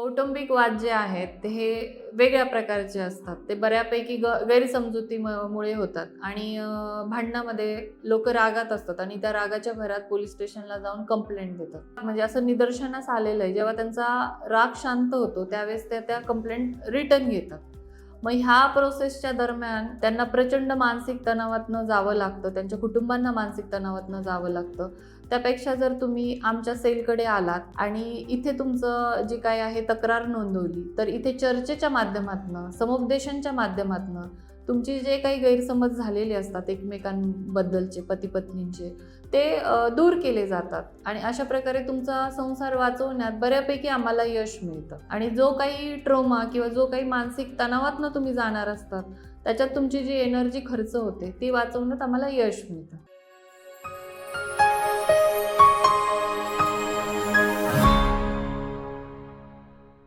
कौटुंबिक वाद जे आहेत ते हे वेगळ्या प्रकारचे असतात. ते बऱ्यापैकी ग गैरसमजुतीमुळे होतात. आणि भांडणामध्ये लोक रागात असतात आणि त्या रागाच्या भरात पोलीस स्टेशनला जाऊन कंप्लेंट देतात. म्हणजे असं निदर्शनास आलेलं आहे. जेव्हा त्यांचा राग शांत होतो त्यावेळेस त्या त्या कंप्लेंट रिटर्न घेतात. मग ह्या प्रोसेसच्या दरम्यान त्यांना प्रचंड मानसिक तणावातनं जावं लागतं त्यांच्या कुटुंबांना मानसिक तणावातनं जावं लागतं. त्यापेक्षा जर तुम्ही आमच्या सेलकडे आलात आणि इथे तुमचं जे काय आहे तक्रार नोंदवली तर इथे चर्चेच्या माध्यमातनं समुपदेशनच्या माध्यमातनं तुमची जे काही गैरसमज झालेले असतात एकमेकांबद्दलचे पती पत्नींचे ते दूर केले जातात. आणि अशा प्रकारे तुमचा संसार वाचवण्यात बऱ्यापैकी आम्हाला यश मिळतं. आणि जो काही ट्रोमा किंवा जो काही मानसिक तणावातनं तुम्ही जाणार असतात त्याच्यात तुमची जी एनर्जी खर्च होते ती वाचवण्यात आम्हाला यश मिळतं.